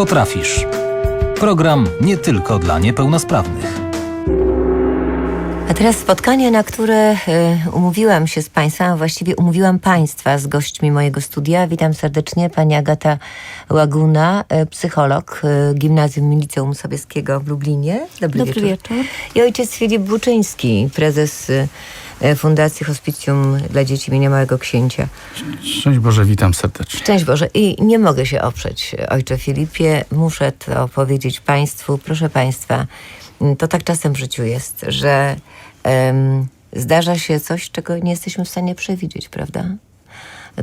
Potrafisz. Program nie tylko dla niepełnosprawnych. A teraz spotkanie, na które y, umówiłam się z Państwem, a właściwie umówiłam Państwa z gośćmi mojego studia. Witam serdecznie Pani Agata Łaguna, y, psycholog y, Gimnazjum Liceum Sobieskiego w Lublinie. Dobry, Dobry wieczór. I ojciec Filip Buczyński, prezes y, Fundacji Hospicjum dla Dzieci imienia Małego Księcia. Szczęść Boże, witam serdecznie. Szczęść Boże. I nie mogę się oprzeć, ojcze Filipie. Muszę to powiedzieć Państwu. Proszę Państwa, mm, to tak czasem w życiu jest, że em, zdarza się coś, czego nie jesteśmy w stanie przewidzieć, prawda?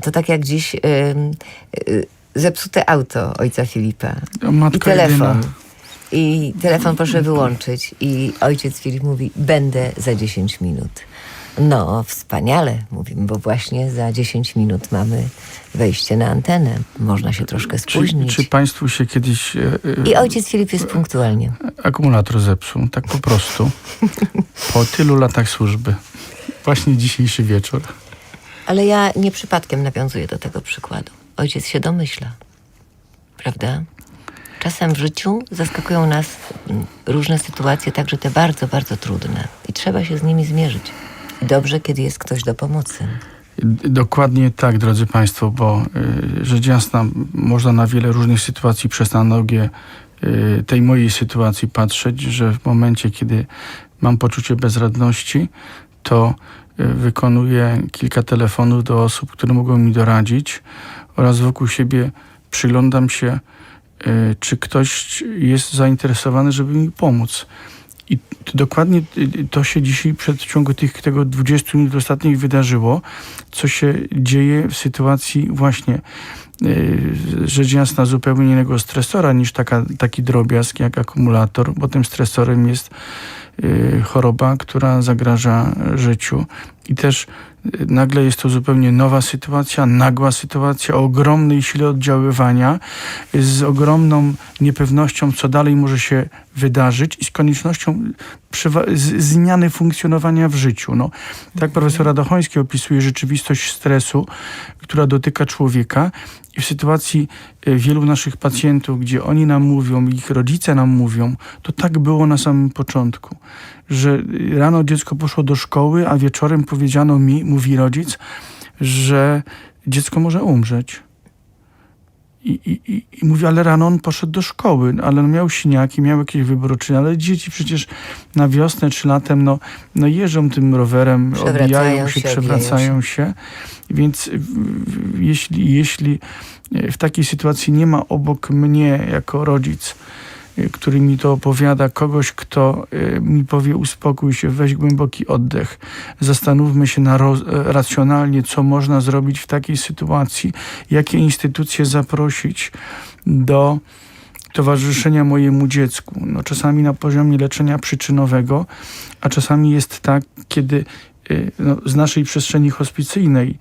To tak jak dziś y, zepsute auto ojca Filipa. O, matko I telefon. jedyna. I telefon proszę wyłączyć. I ojciec Filip mówi, będę za 10 minut. No, wspaniale, mówimy, bo właśnie za 10 minut mamy wejście na antenę. Można się troszkę Czy, spóźnić. czy Państwu się kiedyś e, e, I ojciec Filip jest punktualnie. akumulator zepsuł? Tak po prostu. Po tylu latach służby. Właśnie dzisiejszy wieczór. Ale ja nie przypadkiem nawiązuję do tego przykładu. Ojciec się domyśla. Prawda? Czasem w życiu zaskakują nas mm, różne sytuacje, także te bardzo, bardzo trudne. I trzeba się z nimi zmierzyć. Dobrze, kiedy jest ktoś do pomocy. Dokładnie tak, drodzy Państwo, bo y, rzecz jasna, można na wiele różnych sytuacji przez analogię y, tej mojej sytuacji patrzeć, że w momencie, kiedy mam poczucie bezradności, to y, wykonuję kilka telefonów do osób, które mogą mi doradzić oraz wokół siebie przyglądam się, czy ktoś jest zainteresowany, żeby mi pomóc. I dokładnie to się dzisiaj przed ciągu tych, tego 20 minut ostatnich wydarzyło, co się dzieje w sytuacji właśnie y, rzecz jasna zupełnie innego stresora niż taka, taki drobiazg jak akumulator, bo tym stresorem jest y, choroba, która zagraża życiu. I też y, nagle jest to zupełnie nowa sytuacja, nagła sytuacja, o ogromnej sile oddziaływania, z ogromną niepewnością, co dalej może się wydarzyć i z koniecznością zmiany funkcjonowania w życiu. No, tak profesor Radochoński opisuje rzeczywistość stresu, która dotyka człowieka i w sytuacji e, wielu naszych pacjentów, gdzie oni nam mówią, ich rodzice nam mówią, to tak było na samym początku, że rano dziecko poszło do szkoły, a wieczorem powiedziano mi, mówi rodzic, że dziecko może umrzeć. I, i, i, mówi, ale rano on poszedł do szkoły, ale on miał siniaki, miał jakieś wybroczyny, ale dzieci przecież na wiosnę czy latem no, no jeżdżą tym rowerem, obijają się, się, przewracają się. Więc w- w- jeśli, jeśli w takiej sytuacji nie ma obok mnie jako rodzic, który mi to opowiada, kogoś, kto y, mi powie uspokój się, weź głęboki oddech, zastanówmy się na roz, racjonalnie, co można zrobić w takiej sytuacji, jakie instytucje zaprosić do towarzyszenia mojemu dziecku. No, czasami na poziomie leczenia przyczynowego, a czasami jest tak, kiedy y, no, z naszej przestrzeni hospicyjnej,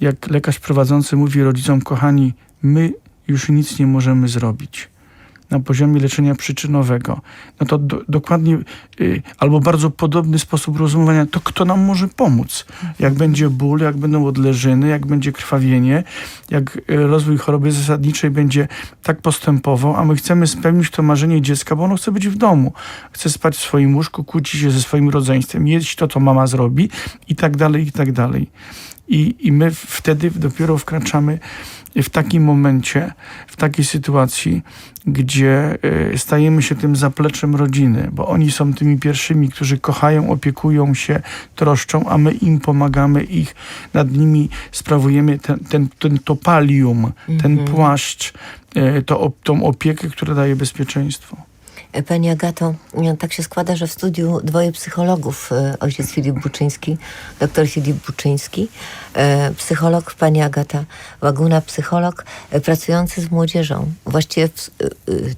jak lekarz prowadzący mówi rodzicom, kochani, my już nic nie możemy zrobić na poziomie leczenia przyczynowego, no to do, dokładnie y, albo bardzo podobny sposób rozumowania, to kto nam może pomóc? Jak będzie ból, jak będą odleżyny, jak będzie krwawienie, jak y, rozwój choroby zasadniczej będzie tak postępował, a my chcemy spełnić to marzenie dziecka, bo ono chce być w domu, chce spać w swoim łóżku, kłóci się ze swoim rodzeństwem, jeść to, to mama zrobi i tak dalej, i tak dalej. I, I my wtedy dopiero wkraczamy w takim momencie, w takiej sytuacji, gdzie y, stajemy się tym zapleczem rodziny, bo oni są tymi pierwszymi, którzy kochają, opiekują się, troszczą, a my im pomagamy, ich nad nimi sprawujemy ten, ten, ten topalium, ten płaszcz, y, to, tą opiekę, która daje bezpieczeństwo. Pani Agato, tak się składa, że w studiu dwoje psychologów, e, ojciec Filip Buczyński, doktor Filip Buczyński, e, psycholog, pani Agata Łaguna, psycholog e, pracujący z młodzieżą, właściwie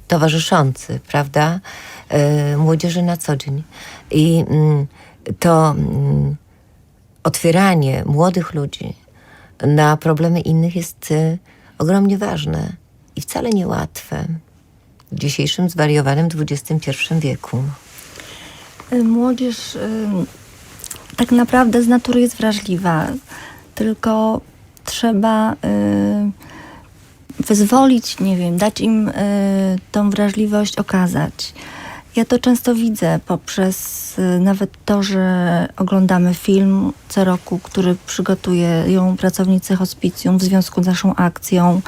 towarzyszący, prawda, młodzieży na co dzień. I mm, to mm, otwieranie młodych ludzi na problemy innych jest ogromnie ważne i wcale niełatwe w dzisiejszym zwariowanym XXI wieku. Y, Młodzież y, tak naprawdę z natury jest wrażliwa, tylko trzeba y, wyzwolić, nie wiem, dać im tą wrażliwość okazać. Ja to często widzę poprzez nawet to, że oglądamy film co roku, który przygotują pracownicy hospicjum w związku z naszą akcją.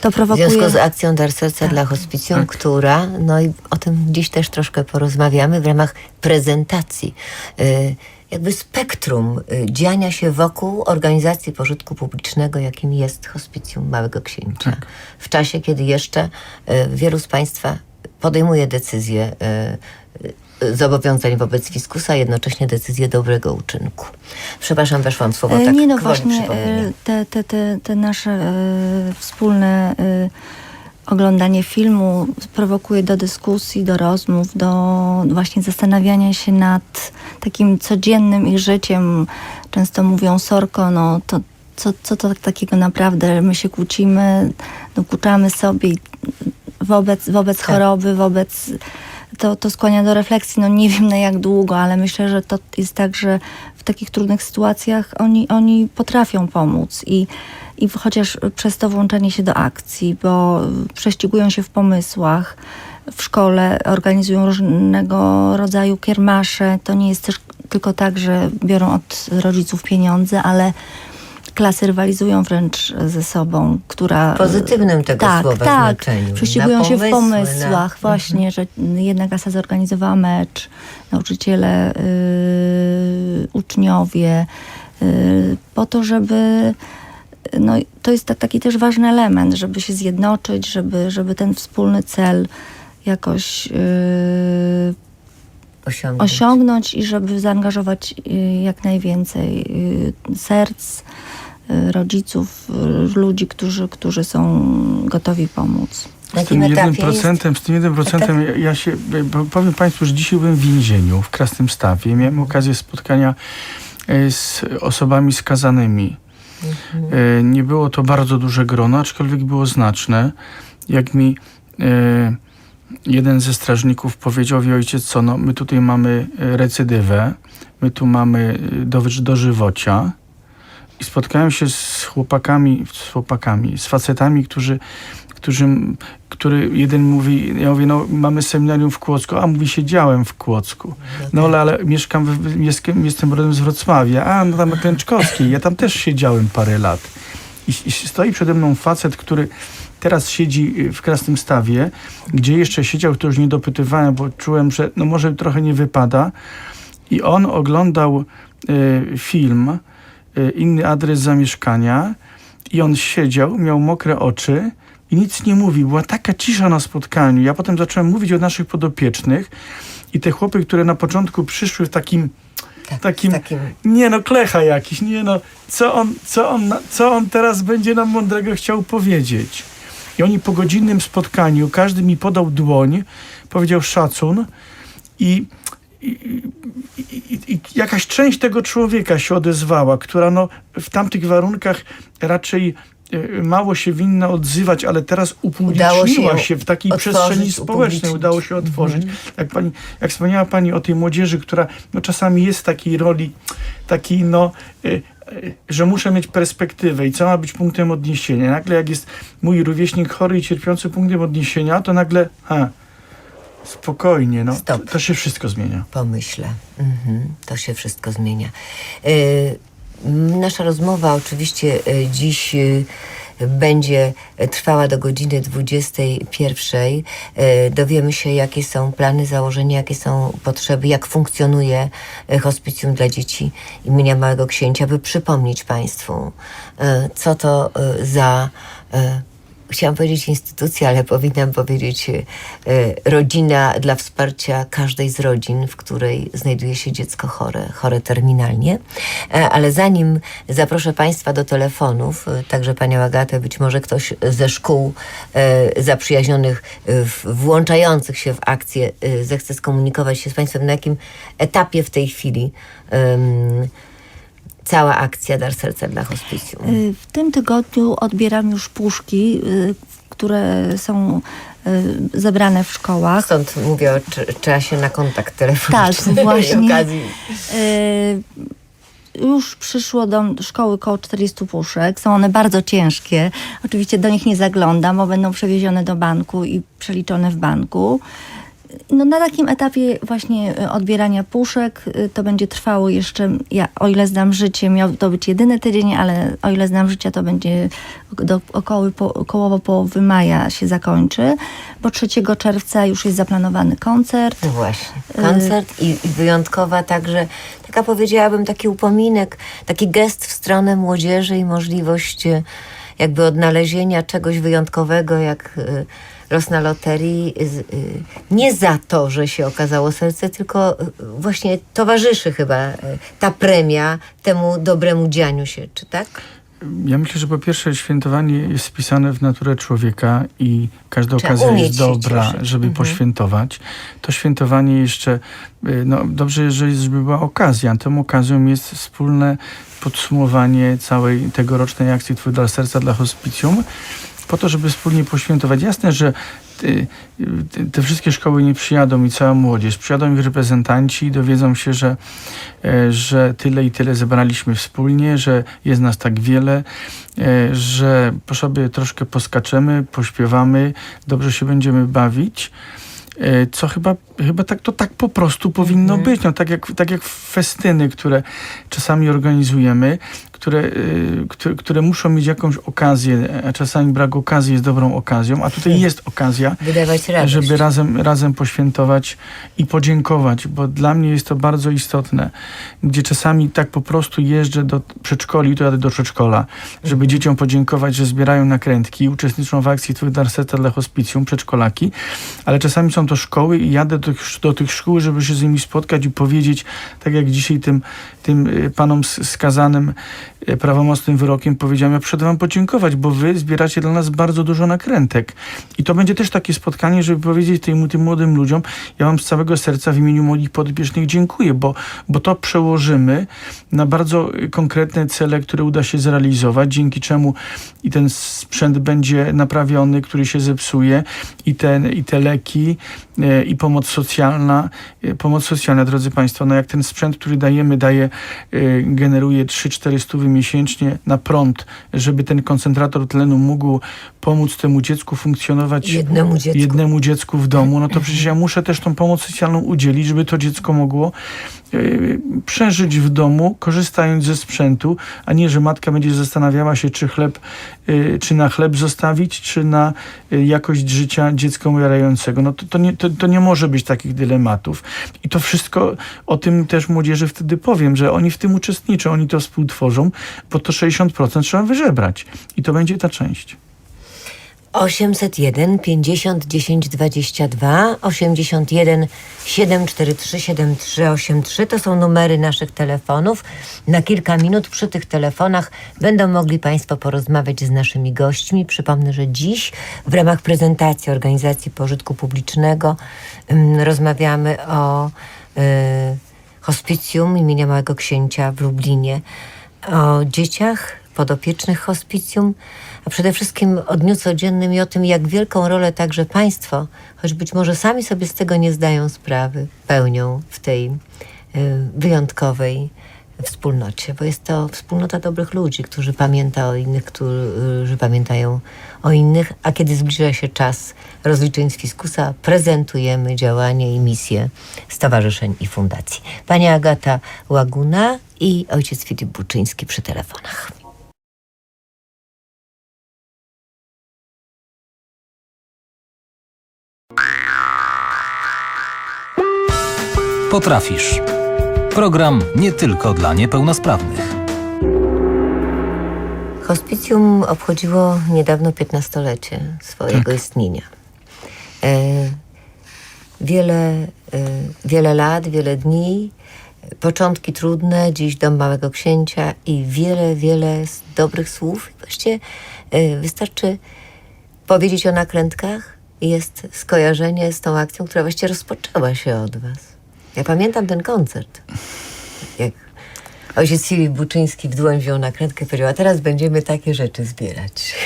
To W prowokuje... związku z akcją Dar Serca Tak. dla Hospicjum, Tak. która, no i o tym dziś też troszkę porozmawiamy w ramach prezentacji, y, jakby spektrum y, dziania się wokół organizacji pożytku publicznego, jakim jest Hospicjum Małego Księcia. Tak. W czasie, kiedy jeszcze y, wielu z Państwa podejmuje decyzje y, zobowiązań wobec fiskusa, a jednocześnie decyzje dobrego uczynku. Przepraszam, weszłam w słowo E, tak Nie no, właśnie e, te, te, te, te nasze e, wspólne oglądanie filmu prowokuje do dyskusji, do rozmów, do właśnie zastanawiania się nad takim codziennym ich życiem. Często mówią, Sorko, no to co, co to takiego naprawdę, my się kłócimy, dokuczamy sobie i wobec, wobec Tak. choroby, wobec to, to skłania do refleksji, no nie wiem na jak długo, ale myślę, że to jest tak, że w takich trudnych sytuacjach oni, oni potrafią pomóc i, i chociaż przez to włączenie się do akcji, bo prześcigują się w pomysłach, w szkole organizują różnego rodzaju kiermasze, to nie jest też tylko tak, że biorą od rodziców pieniądze, ale klasy rywalizują wręcz ze sobą, która... W pozytywnym tego tak, słowa tak. znaczeniu. Prześcigują się w pomysły, na- pomysłach, właśnie, że jedna klasa zorganizowała mecz, nauczyciele, yy, uczniowie, yy, po to, żeby no, to jest ta- taki też ważny element, żeby się zjednoczyć, żeby, żeby ten wspólny cel jakoś yy, osiągnąć. osiągnąć i żeby zaangażować y, jak najwięcej y, serc, rodziców, y, ludzi, którzy, którzy są gotowi pomóc. Z tym jednym procentem, z tym jednym procentem ja, ja się, bo powiem Państwu, że dzisiaj byłem w więzieniu w Krasnym Stawie. Miałem okazję spotkania e, z osobami skazanymi. E, Nie było to bardzo duże grono, aczkolwiek było znaczne. Jak mi e, jeden ze strażników powiedział, wie ojciec co, no my tutaj mamy e, recydywę, my tu mamy e, do, dożywocia i spotkałem się z chłopakami, z chłopakami, z facetami, którzy, którzy, który jeden mówi, ja mówię, no mamy seminarium w Kłodzku, a mówi, siedziałem w Kłodzku. No ale, ale mieszkam, w, jestem, jestem rodem z Wrocławia, a no tam Klęczkowskiej, ja tam też siedziałem parę lat. I, I stoi przede mną facet, który teraz siedzi y, w Krasnym Stawie, gdzie jeszcze siedział, to już nie dopytywałem, bo czułem, że no może trochę nie wypada. I on oglądał y, film, inny adres zamieszkania i on siedział, miał mokre oczy i nic nie mówił. Była taka cisza na spotkaniu. Ja potem zacząłem mówić o naszych podopiecznych i te chłopy, które na początku przyszły w takim Tak, takim, takim nie no, klecha jakiś, nie no, co on, co on, co on teraz będzie nam mądrego chciał powiedzieć. I oni po godzinnym spotkaniu, każdy mi podał dłoń, powiedział szacun i, i, i, i, jakaś część tego człowieka się odezwała, która no, w tamtych warunkach raczej e, mało się winna odzywać, ale teraz się upubliczniła ją się w takiej przestrzeni społecznej, udało się otworzyć. Jak, pani, jak wspomniała Pani o tej młodzieży, która no, czasami jest w takiej roli, takiej no, y, y, że muszę mieć perspektywę i co ma być punktem odniesienia. Nagle jak jest mój rówieśnik chory i cierpiący punktem odniesienia, to nagle, ha, spokojnie, no, to, Stop. to się wszystko zmienia. pomyślę. Mhm, to się wszystko zmienia. Y, m, nasza rozmowa oczywiście y, dziś y, będzie trwała do godziny 21. Y, dowiemy się, jakie są plany, założenia, jakie są potrzeby, jak funkcjonuje hospicjum dla dzieci imienia Małego Księcia, by przypomnieć Państwu, co to za Chciałam powiedzieć instytucja, ale powinnam powiedzieć e, rodzina dla wsparcia każdej z rodzin, w której znajduje się dziecko chore, chore terminalnie. E, ale zanim zaproszę Państwa do telefonów, e, także Panią Agatę, być może ktoś ze szkół e, zaprzyjaźnionych, w- włączających się w akcję, zechce skomunikować się z Państwem, na jakim etapie w tej chwili cała akcja Dar Serca dla Hospicjum. Y, W tym tygodniu odbieram już puszki, y, które są y, zebrane w szkołach. Stąd mówię o cz- czasie na kontakt telefoniczny. Tak, właśnie. okazji. Już przyszło do szkoły około 40 puszek. Są one bardzo ciężkie. Oczywiście do nich nie zaglądam, bo będą przewiezione do banku i przeliczone w banku. No, na takim etapie właśnie y, odbierania puszek y, to będzie trwało jeszcze, ja, o ile znam życie, miał to być jedyny tydzień, ale o ile znam życia, to będzie do, około, po, około połowy maja się zakończy, bo 3 czerwca już jest zaplanowany koncert. No właśnie, koncert i, i wyjątkowa także, taka powiedziałabym, taki upominek, taki gest w stronę młodzieży i możliwość e, jakby odnalezienia czegoś wyjątkowego, jak e, los na loterii. e, Nie za to, że się okazało serce, tylko e, właśnie towarzyszy chyba e, ta premia temu dobremu dzianiu się, czy tak? Ja myślę, że po pierwsze świętowanie jest wpisane w naturę człowieka i każda Trzeba okazja jest dobra, żeby Mhm. poświętować. To świętowanie jeszcze, y, no dobrze, jeżeli żeby była okazja. Tą okazją jest wspólne podsumowanie całej tegorocznej akcji Twój dar serca dla hospicjum po to, żeby wspólnie poświętować. Jasne, że te wszystkie szkoły nie przyjadą i cała młodzież. Przyjadą ich reprezentanci i dowiedzą się, że, e, że tyle i tyle zebraliśmy wspólnie, że jest nas tak wiele, e, że po sobie troszkę poskaczemy, pośpiewamy, dobrze się będziemy bawić. E, Co chyba, chyba tak, to tak po prostu powinno Mhm. być. No, tak, jak, tak jak festyny, które czasami organizujemy, które, y, które, które muszą mieć jakąś okazję, a czasami brak okazji jest dobrą okazją, a tutaj jest okazja, żeby razem, razem poświętować i podziękować, bo dla mnie jest to bardzo istotne, gdzie czasami tak po prostu jeżdżę do przedszkoli, to jadę do przedszkola, żeby dzieciom podziękować, że zbierają nakrętki, uczestniczą w akcji Twój dar serca dla hospicjum, przedszkolaki, ale czasami są to szkoły i jadę do do tych szkół, żeby się z nimi spotkać i powiedzieć, tak jak dzisiaj tym, tym y, panom skazanym y, prawomocnym wyrokiem powiedziałem, ja przyszedłem wam podziękować, bo wy zbieracie dla nas bardzo dużo nakrętek. I to będzie też takie spotkanie, żeby powiedzieć tym, tym młodym ludziom, ja wam z całego serca w imieniu moich podbieżnych dziękuję, bo, bo to przełożymy na bardzo y, konkretne cele, które uda się zrealizować, dzięki czemu i ten sprzęt będzie naprawiony, który się zepsuje, i, ten, i te leki, i pomoc socjalna. Pomoc socjalna, drodzy Państwo, no jak ten sprzęt, który dajemy, daje, generuje 3-4 stówy miesięcznie na prąd, żeby ten koncentrator tlenu mógł pomóc temu dziecku funkcjonować Jednemu dziecku. jednemu dziecku w domu, no to przecież ja muszę też tą pomoc socjalną udzielić, żeby to dziecko mogło przeżyć w domu, korzystając ze sprzętu, a nie, że matka będzie zastanawiała się, czy chleb, e, czy na chleb zostawić, czy na e, jakość życia dziecka umierającego. No to, to, nie, to, to nie może być takich dylematów. I to wszystko, o tym też młodzieży wtedy powiem, że oni w tym uczestniczą, oni to współtworzą, bo to 60% trzeba wyżebrać. I to będzie ta część. 801 50 10 22 81 743 7383 to są numery naszych telefonów. Na kilka minut przy tych telefonach będą mogli Państwo porozmawiać z naszymi gośćmi. Przypomnę, że dziś w ramach prezentacji Organizacji Pożytku Publicznego ym, rozmawiamy o y, hospicjum imienia Małego Księcia w Lublinie, o dzieciach podopiecznych hospicjum, a przede wszystkim o dniu codziennym i o tym, jak wielką rolę także Państwo, choć być może sami sobie z tego nie zdają sprawy, pełnią w tej y, wyjątkowej wspólnocie, bo jest to wspólnota dobrych ludzi, którzy pamięta o innych, którzy pamiętają o innych, a kiedy zbliża się czas rozliczeń z fiskusa, prezentujemy działanie i misje stowarzyszeń i fundacji. Pani Agata Łaguna i ojciec Filip Buczyński przy telefonach. Potrafisz. Program nie tylko dla niepełnosprawnych. Hospicjum obchodziło niedawno 15-lecie swojego istnienia. E, wiele, e, wiele lat, wiele dni, początki trudne, dziś dom Małego Księcia i wiele, wiele dobrych słów. Właściwie e, wystarczy powiedzieć o nakrętkach i jest skojarzenie z tą akcją, która właściwie rozpoczęła się od was. Ja pamiętam ten koncert. Jak ojciec Filip Buczyński w dłoń wziął nakrętkę i powiedział, a teraz będziemy takie rzeczy zbierać.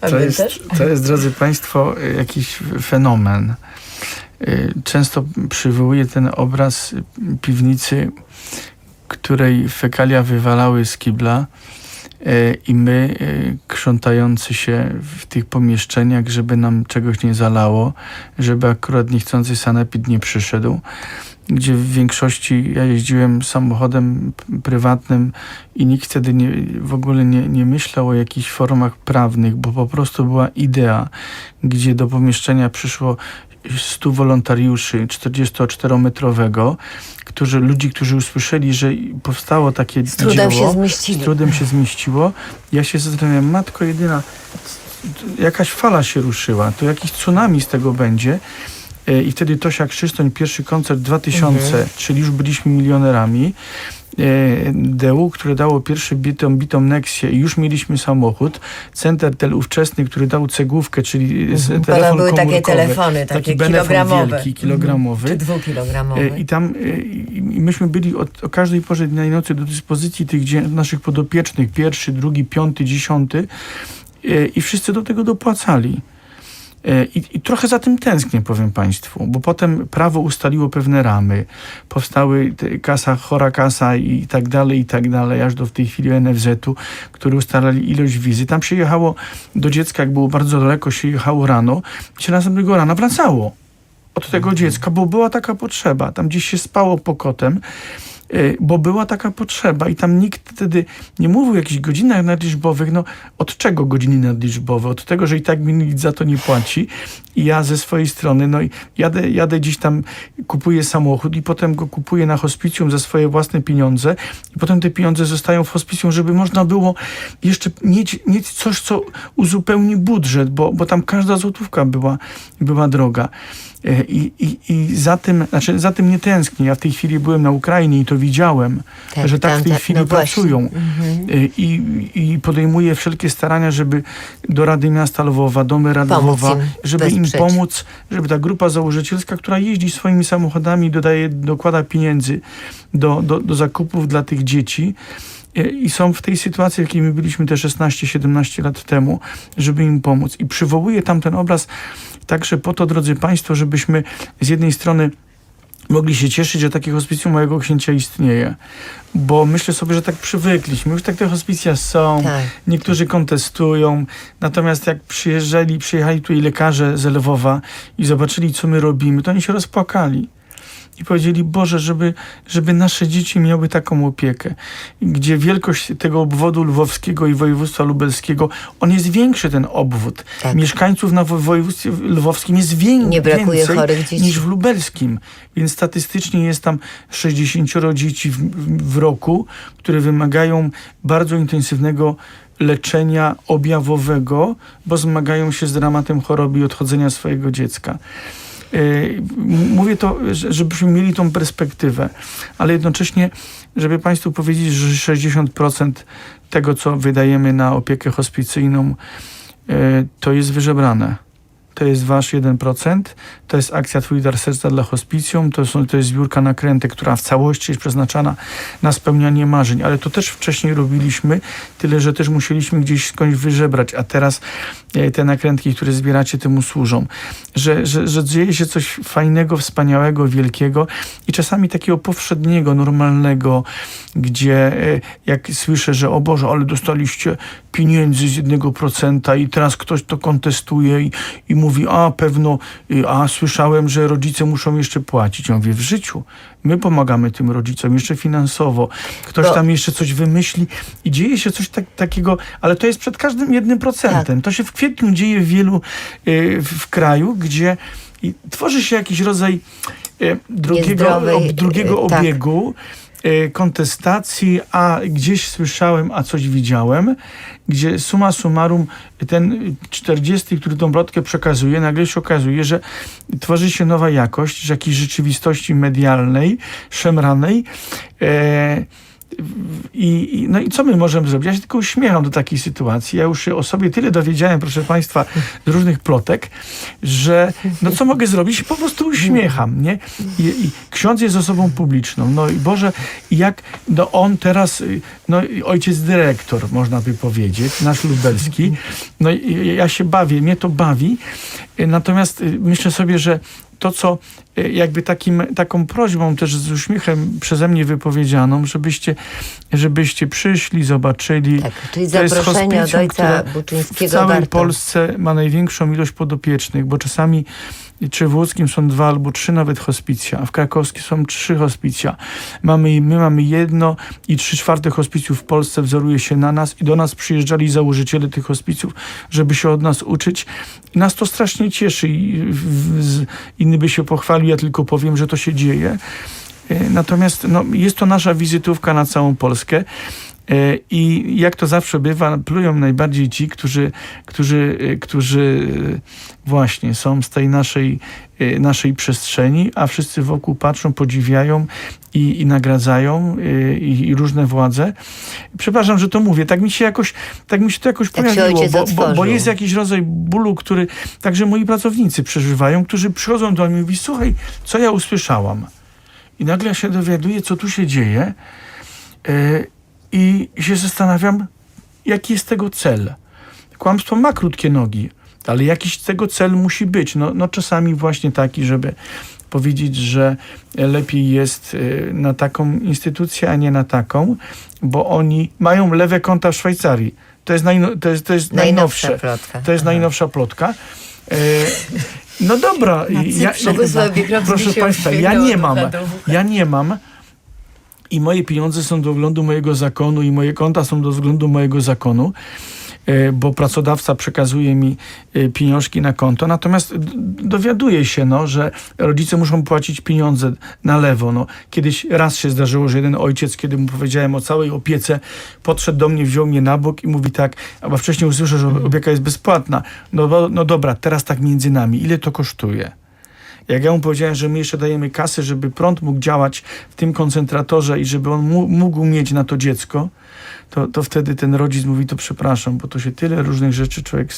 To jest, to jest, drodzy Państwo, jakiś fenomen. Y, Często przywołuję ten obraz piwnicy, której fekalia wywalały z kibla i my, e, krzątający się w tych pomieszczeniach, żeby nam czegoś nie zalało, żeby akurat niechcący sanepid nie przyszedł, gdzie w większości ja jeździłem samochodem prywatnym i nikt wtedy nie, w ogóle nie, nie myślał o jakichś formach prawnych, bo po prostu była idea, gdzie do pomieszczenia przyszło 100 wolontariuszy 44-metrowego, którzy, ludzi, którzy usłyszeli, że powstało takie Z trudem dzieło, się zmieścili. z trudem się zmieściło. Ja się zastanawiam, matko jedyna, jakaś fala się ruszyła, to jakiś tsunami z tego będzie. E, I wtedy Tosia Krzysztoń, pierwszy koncert 2000, Mhm. czyli już byliśmy milionerami. E, DU, które dało pierwszy bitą Nexię i już mieliśmy samochód. Centertel ówczesny, który dał cegłówkę, czyli z- Mhm. telefon były takie telefony, taki takie kilogramowe. wielki, kilogramowy. Czy dwukilogramowe. E, I tam e, i myśmy byli od, o każdej porze dnia i nocy do dyspozycji tych naszych podopiecznych, pierwszy, drugi, piąty, dziesiąty e, i wszyscy do tego dopłacali. E, I, I trochę za tym tęsknię, powiem Państwu, bo potem prawo ustaliło pewne ramy. Powstały kasa, chora kasa i tak dalej, i tak dalej, aż do w tej chwili NFZ-u, który ustalali ilość wizy. Tam się jechało do dziecka, jak było bardzo daleko, się jechało rano i się następnego rana wracało od tego dziecka, bo była taka potrzeba. Tam gdzieś się spało pokotem, bo była taka potrzeba i tam nikt wtedy nie mówił o jakichś godzinach nadliczbowych. No od czego godziny nadliczbowe? Od tego, że i tak mi nikt za to nie płaci i ja ze swojej strony, no jadę, jadę gdzieś tam, kupuję samochód i potem go kupuję na hospicjum za swoje własne pieniądze i potem te pieniądze zostają w hospicjum, żeby można było jeszcze mieć, mieć coś, co uzupełni budżet, bo, bo tam każda złotówka była, była droga. E, I, i, I za tym, znaczy za tym nie tęsknię. Ja w tej chwili byłem na Ukrainie i to widziałem, Tak, że tak tam, w tej tak, chwili no pracują. Mhm. E, I, I podejmuję wszelkie starania, żeby do Rady Miasta Lwowa, domy Rady Pomóc Lwowa, im żeby im pomóc, żeby ta grupa założycielska, która jeździ swoimi samochodami, dodaje, dokłada pieniędzy do, do, do zakupów dla tych dzieci. E, I są w tej sytuacji, w jakiej my byliśmy te 16-17 lat temu, żeby im pomóc. I przywołuję tam ten obraz także po to, drodzy Państwo, żebyśmy z jednej strony mogli się cieszyć, że takie hospicjum mojego księcia istnieje. Bo myślę sobie, że tak przywykliśmy. Już tak te hospicja są. Tak. Niektórzy kontestują, natomiast jak przyjeżdżali, przyjechali tutaj lekarze z Lwowa i zobaczyli, co my robimy, to oni się rozpłakali. I powiedzieli, Boże, żeby, żeby nasze dzieci miały taką opiekę, gdzie wielkość tego obwodu lwowskiego i województwa lubelskiego, on jest większy, ten obwód. Tak. Mieszkańców na wo- województwie lwowskim jest wię- Nie brakuje więcej niż w lubelskim. Więc statystycznie jest tam 60 dzieci w, w roku, które wymagają bardzo intensywnego leczenia objawowego, bo zmagają się z dramatem choroby i odchodzenia swojego dziecka. Yy, Mówię to, że- żebyśmy mieli tą perspektywę, ale jednocześnie, żeby Państwu powiedzieć, że 60% tego, co wydajemy na opiekę hospicyjną, yy, to jest wyżebrane. To jest wasz 1%, to jest akcja Twój dar serca dla hospicjum, to, są, to jest zbiórka nakrętek, która w całości jest przeznaczana na spełnianie marzeń, ale to też wcześniej robiliśmy, tyle że też musieliśmy gdzieś skądś wyżebrać, a teraz e, te nakrętki, które zbieracie, temu służą. Że, że, że dzieje się coś fajnego, wspaniałego, wielkiego i czasami takiego powszedniego, normalnego, gdzie e, jak słyszę, że o Boże, ale dostaliście pieniędzy z jednego procenta i teraz ktoś to kontestuje i, i mówi, a pewno, y, a słyszałem, że rodzice muszą jeszcze płacić. Ja mówię, w życiu. My pomagamy tym rodzicom jeszcze finansowo. Ktoś Bo- tam jeszcze coś wymyśli i dzieje się coś tak, takiego, ale to jest przed każdym jednym procentem. To się w kwietniu dzieje w wielu y, w, w kraju, gdzie tworzy się jakiś rodzaj y, drugiego, ob, drugiego y, tak. obiegu kontestacji, a gdzieś słyszałem, a coś widziałem, gdzie summa summarum ten 40, który tą plotkę przekazuje, nagle się okazuje, że tworzy się nowa jakość z jakiejś rzeczywistości medialnej, szemranej. E, i, no i co my możemy zrobić? Ja się tylko uśmiecham do takiej sytuacji. Ja już się o sobie tyle dowiedziałem, proszę Państwa, z różnych plotek, że no co mogę zrobić? Po prostu uśmiecham, nie? I, i ksiądz jest osobą publiczną. No i Boże, jak no on teraz, no ojciec dyrektor, można by powiedzieć, nasz lubelski. No ja się bawię, mnie to bawi. Natomiast myślę sobie, że to, co e, jakby takim, taką prośbą też z uśmiechem przeze mnie wypowiedzianą, żebyście, żebyście przyszli, zobaczyli. Tak, czyli zaproszenie od ojca Buczyńskiego W całej. Polsce ma największą ilość podopiecznych, bo czasami czy w łódzkim są dwa albo trzy nawet hospicja, a w krakowskim są trzy hospicja. Mamy, my mamy jedno i trzy czwarte hospicjów w Polsce wzoruje się na nas i do nas przyjeżdżali założyciele tych hospicjów, żeby się od nas uczyć. I nas to strasznie cieszy i inny by się pochwalił, ja tylko powiem, że to się dzieje. E, Natomiast no, jest to nasza wizytówka na całą Polskę. E, I jak to zawsze bywa, plują najbardziej ci, którzy, którzy, e, którzy e, właśnie są z tej naszej, naszej przestrzeni, a wszyscy wokół patrzą, podziwiają i, i nagradzają i, i różne władze. Przepraszam, że to mówię, tak mi się jakoś, tak mi się to jakoś Tak pojawiło, bo, bo, bo jest jakiś rodzaj bólu, który także moi pracownicy przeżywają, którzy przychodzą do mnie i mówią, słuchaj, co ja usłyszałam? I nagle się dowiaduję, co tu się dzieje e, i się zastanawiam, jaki jest tego cel. Kłamstwo ma krótkie nogi, ale jakiś tego cel musi być. No, no czasami właśnie taki, żeby powiedzieć, że lepiej jest e, na taką instytucję, a nie na taką, bo oni mają lewe konta w Szwajcarii. To jest, najno, to jest, to jest Najnowsza najnowsze. plotka. To jest Aha. najnowsza plotka. E, no dobra, ja, Biegrowski proszę Państwa, ja nie mam, ja nie mam i moje pieniądze są do względu mojego zakonu i moje konta są do względu mojego zakonu, e, bo pracodawca przekazuje mi e, pieniążki na konto. Natomiast d- dowiaduję się, no, że rodzice muszą płacić pieniądze na lewo. No, kiedyś raz się zdarzyło, że jeden ojciec, kiedy mu powiedziałem o całej opiece, podszedł do mnie, wziął mnie na bok i mówi tak, a wcześniej usłyszę, że opieka jest bezpłatna. No, no dobra, teraz tak między nami. Ile to kosztuje? Jak ja mu powiedziałem, że my jeszcze dajemy kasę, żeby prąd mógł działać w tym koncentratorze i żeby on mógł mieć na to dziecko, to, to wtedy ten rodzic mówi, to przepraszam, bo to się tyle różnych rzeczy człowiek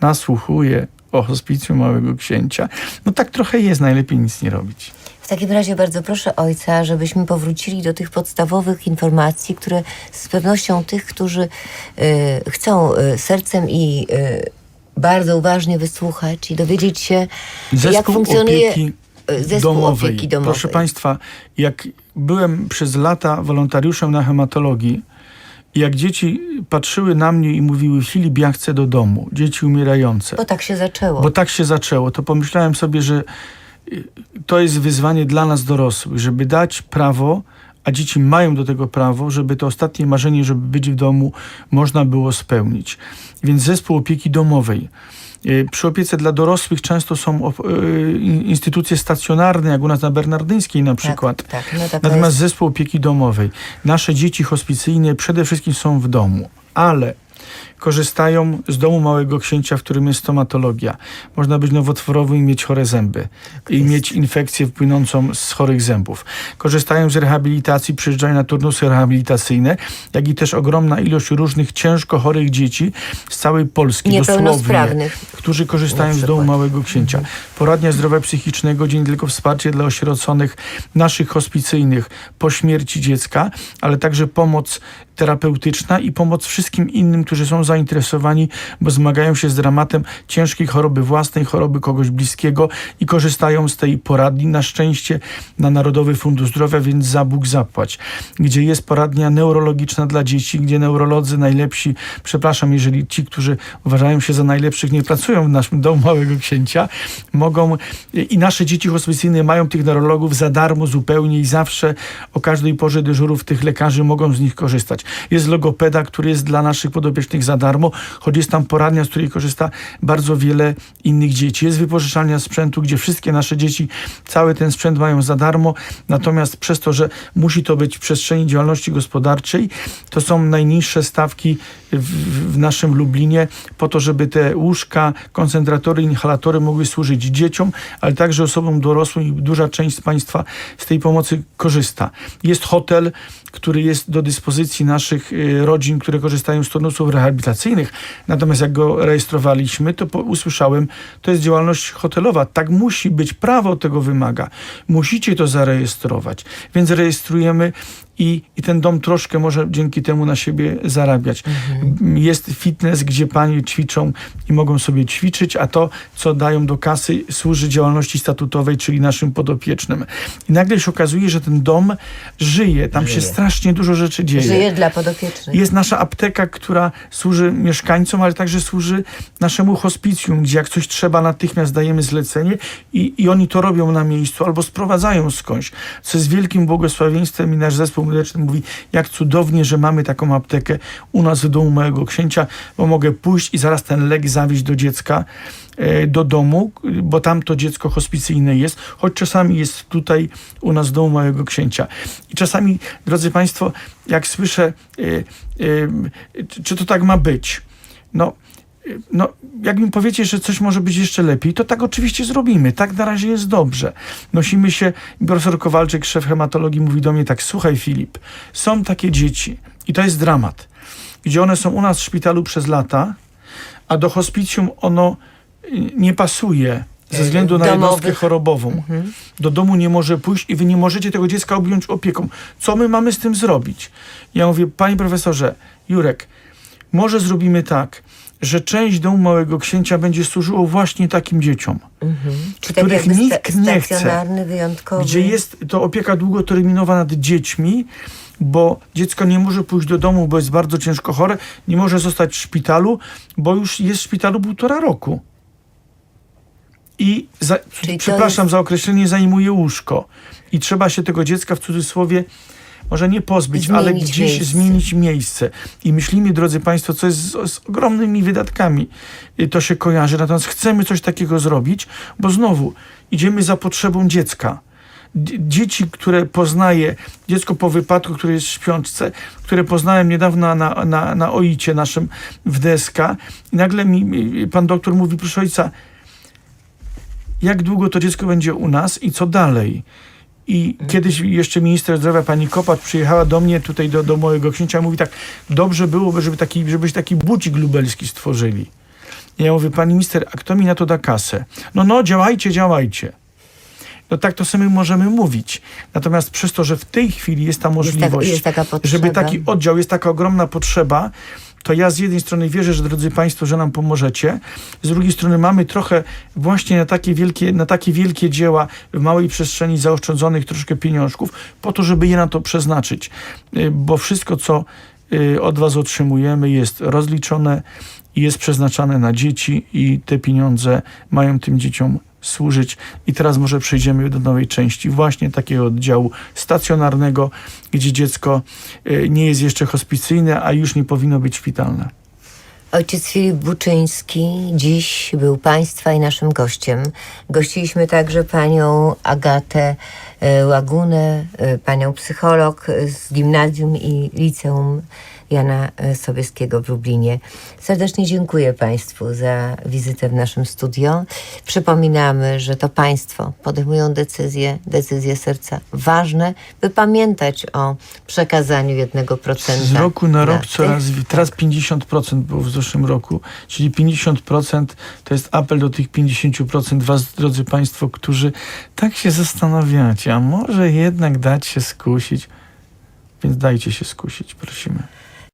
nasłuchuje o hospicjum Małego Księcia. No tak trochę jest, najlepiej nic nie robić. W takim razie bardzo proszę ojca, żebyśmy powrócili do tych podstawowych informacji, które z pewnością tych, którzy y, chcą y, sercem i y, bardzo uważnie wysłuchać i dowiedzieć się, jak Zespół funkcjonuje opieki y, zespół domowej. opieki domowej. Proszę Państwa, jak byłem przez lata wolontariuszem na hematologii, jak dzieci patrzyły na mnie i mówiły, Filip, ja chcę do domu, dzieci umierające. Bo tak się zaczęło. Bo tak się zaczęło, to pomyślałem sobie, że y, to jest wyzwanie dla nas dorosłych, żeby dać prawo, a dzieci mają do tego prawo, żeby to ostatnie marzenie, żeby być w domu, można było spełnić. Więc zespół opieki domowej. Y, Przy opiece dla dorosłych często są in- instytucje stacjonarne, jak u nas na Bernardyńskiej na przykład. Tak, tak, no taka Natomiast jest. zespół opieki domowej. Nasze dzieci hospicyjne przede wszystkim są w domu, ale korzystają z domu Małego Księcia, w którym jest stomatologia. Można być nowotworowym i mieć chore zęby i jest. mieć infekcję płynącą z chorych zębów. Korzystają z rehabilitacji, przyjeżdżają na turnusy rehabilitacyjne, jak i też ogromna ilość różnych ciężko chorych dzieci z całej Polski, dosłownie, którzy korzystają z domu. Małego Księcia. Poradnia zdrowia psychicznego, dzień tylko wsparcie dla osieroconych, naszych hospicyjnych po śmierci dziecka, ale także pomoc terapeutyczna i pomoc wszystkim innym, którzy są zainteresowani, bo zmagają się z dramatem ciężkiej choroby własnej, choroby kogoś bliskiego i korzystają z tej poradni. Na szczęście na Narodowy Fundusz Zdrowia, więc za Bóg zapłać. Gdzie jest poradnia neurologiczna dla dzieci, gdzie neurolodzy najlepsi, przepraszam, jeżeli ci, którzy uważają się za najlepszych, nie pracują w naszym domu Małego Księcia, mogą i nasze dzieci hospicyjne mają tych neurologów za darmo zupełnie i zawsze o każdej porze dyżurów tych lekarzy mogą z nich korzystać. Jest logopeda, który jest dla naszych podopiecznych za darmo, choć jest tam poradnia, z której korzysta bardzo wiele innych dzieci. Jest wypożyczalnia sprzętu, gdzie wszystkie nasze dzieci cały ten sprzęt mają za darmo, natomiast przez to, że musi to być w przestrzeni działalności gospodarczej, to są najniższe stawki w, w naszym Lublinie po to, żeby te łóżka, koncentratory, inhalatory mogły służyć dzieciom, ale także osobom dorosłym i duża część z Państwa z tej pomocy korzysta. Jest hotel, który jest do dyspozycji naszych y, rodzin, które korzystają z turnusów rehabilitacyjnych. Natomiast jak go rejestrowaliśmy, to usłyszałem, to jest działalność hotelowa. Tak musi być, prawo tego wymaga. Musicie to zarejestrować. Więc rejestrujemy i, i ten dom troszkę może dzięki temu na siebie zarabiać. Jest fitness, gdzie panie ćwiczą i mogą sobie ćwiczyć, a to, co dają do kasy, służy działalności statutowej, czyli naszym podopiecznym. I nagle się okazuje, że ten dom żyje, tam się Żyje. strasznie dużo rzeczy dzieje. Żyje dla podopiecznych. Jest nasza apteka, która służy mieszkańcom, ale także służy naszemu hospicjum, gdzie jak coś trzeba, natychmiast dajemy zlecenie i, i oni to robią na miejscu albo sprowadzają skądś, co jest wielkim błogosławieństwem i nasz zespół medyczny mówi, jak cudownie, że mamy taką aptekę u nas w domu mojego księcia, bo mogę pójść i zaraz ten lek zawieźć do dziecka e, do domu, bo tam to dziecko hospicyjne jest, choć czasami jest tutaj u nas w domu małego księcia. I czasami, drodzy Państwo, jak słyszę, e, e, czy to tak ma być, no, no, jak mi powiecie, że coś może być jeszcze lepiej, to tak oczywiście zrobimy. Tak na razie jest dobrze. Nosimy się, profesor Kowalczyk, szef hematologii, mówi do mnie tak, słuchaj Filip, są takie dzieci i to jest dramat, gdzie one są u nas w szpitalu przez lata, a do hospicjum ono y, nie pasuje ze Y, względu na domowych. jednostkę chorobową. Do domu nie może pójść i wy nie możecie tego dziecka objąć opieką. Co my mamy z tym zrobić? Ja mówię, panie profesorze, Jurek, może zrobimy tak, że część domu Małego Księcia będzie służyło właśnie takim dzieciom, Czy tak których nikt nie chce wyjątkowy. gdzie jest to opieka długoterminowa nad dziećmi, bo dziecko nie może pójść do domu, bo jest bardzo ciężko chore, nie może zostać w szpitalu, bo już jest w szpitalu półtora roku. I za, przepraszam jest- za określenie, zajmuje łóżko. I trzeba się tego dziecka w cudzysłowie może nie pozbyć, ale Zmienić gdzieś miejsce. zmienić miejsce. I myślimy, drodzy Państwo, co jest z, z ogromnymi wydatkami y, to się kojarzy. Natomiast chcemy coś takiego zrobić, bo znowu idziemy za potrzebą dziecka. Dzieci, które poznaję, dziecko po wypadku, które jest w śpiączce, które poznałem niedawno na, na, na OIcie naszym w DSK, i nagle mi pan doktor mówi, proszę ojca, jak długo to dziecko będzie u nas i co dalej? I kiedyś jeszcze minister zdrowia pani Kopat przyjechała do mnie tutaj do, do mojego księcia i mówi tak, dobrze byłoby, żeby taki, żebyś taki bucik lubelski stworzyli. I ja mówię, pani minister, a kto mi na to da kasę? No, no, działajcie, działajcie. No tak to sobie możemy mówić. Natomiast przez to, że w tej chwili jest ta możliwość, jest taka potrzeba. żeby taki oddział, jest taka ogromna potrzeba, to ja z jednej strony wierzę, że drodzy Państwo, że nam pomożecie. Z drugiej strony mamy trochę właśnie na takie wielkie, na takie wielkie dzieła w małej przestrzeni zaoszczędzonych troszkę pieniążków, po to, żeby je na to przeznaczyć. Y, Bo wszystko, co y, od Was otrzymujemy, jest rozliczone i jest przeznaczane na dzieci i te pieniądze mają tym dzieciom służyć. I teraz może przejdziemy do nowej części właśnie takiego oddziału stacjonarnego, gdzie dziecko y, nie jest jeszcze hospicyjne, a już nie powinno być szpitalne. Ojciec Filip Buczyński dziś był Państwa i naszym gościem. Gościliśmy także panią Agatę e, Łagunę, e, panią psycholog z gimnazjum i liceum Jana e, Sobieskiego w Lublinie. Serdecznie dziękuję Państwu za wizytę w naszym studio. Przypominamy, że to Państwo podejmują decyzje, decyzje serca ważne, by pamiętać o przekazaniu jednego procenta. Z roku na rok tych, coraz, wi- teraz tak. 50% było w zeszłym roku, czyli 50% to jest apel do tych 50% was, drodzy Państwo, którzy tak się zastanawiacie, a może jednak dać się skusić, więc dajcie się skusić, prosimy.